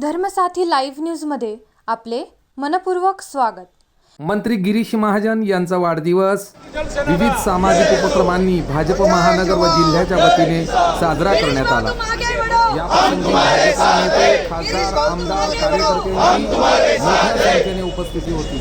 धर्मसाथी live न्यूजमध्ये आपले मनपूर्वक स्वागत. मंत्री गिरीश महाजन यांचा वाढदिवस. विविध सामाजिक उपक्रमांनी भाजप महानगर व जिल्ह्याच्या वतीने साजरा करण्यात आला. या प्रसंगी भाजपा नेते खासदार आमदार कार्यकर्त्यांची मोठ्या संख्येने उपस्थिती होती.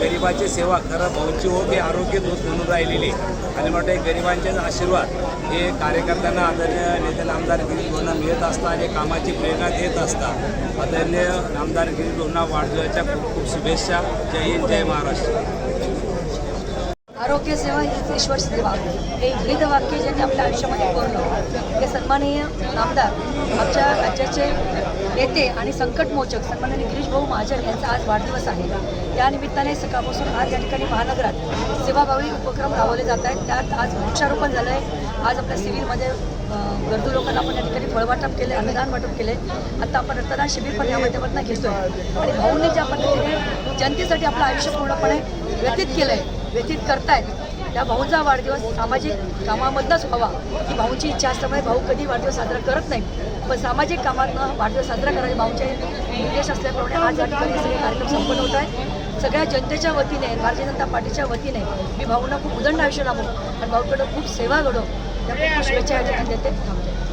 गरिबाची सेवा खरं भाऊची हो हे आरोग्य दूत म्हणून राहिलेली. आणि मोठे गरिबांचे आशीर्वाद हे कार्यकर्त्यांना आदरणीय नेते आमदार गिरीश भाऊंना मिळत असतात आणि कामाची प्रेरणा देत असतात. आदरणीय आमदार गिरीश भाऊंना वाढदिवसाच्या खूप खूप शुभेच्छा. जय हिंद जय महाराष्ट्र. आरोग्य सेवा हीच ईश्वर सेवा. हे विविध वाक्य ज्यांनी आपल्या आयुष्यामध्ये कोरलं हे सन्माननीय आमदार आमच्या राज्याचे नेते आणि संकटमोचक सन्मान्य गिरीश भाऊ महाजन यांचा आज वाढदिवस आहे. या निमित्ताने सकाळपासून आज या ठिकाणी महानगरात सेवाभावी उपक्रम राबवले जात आहेत. त्यात आज वृक्षारोपण झालं आहे आज आपल्या सिव्हिलमध्ये गरजू लोकांना आपण या ठिकाणी फळवाटप केले अन्नदान वाटप केले आता आपण रक्तदान शिबिर पण या माध्यमातून घेतोय. आणि भाऊंनी ज्या पद्धतीने जनतेसाठी आपलं आयुष्य पूर्णपणे व्यतीत केलं आहे व्यतीत करतायत त्या भाऊंचा वाढदिवस सामाजिक कामामधनंच व्हावा. ही भाऊंची इच्छा असल्यामुळे भाऊ कधी वाढदिवस साजरा करत नाही पण सामाजिक कामातनं वाढदिवस साजरा करायचे भाऊंचे निर्देश असल्याप्रमाणे आज या ठिकाणी सगळे कार्यक्रम संपन्न होत आहेत सगळ्या जनतेच्या वतीने भारतीय जनता पार्टीच्या वतीने मी भाऊंना खूप उदंड आयुष्य लाभो आणि भाऊकडं खूप सेवा घडो. त्या खूप शुभेच्छा या ठिकाणी देते. थांबते.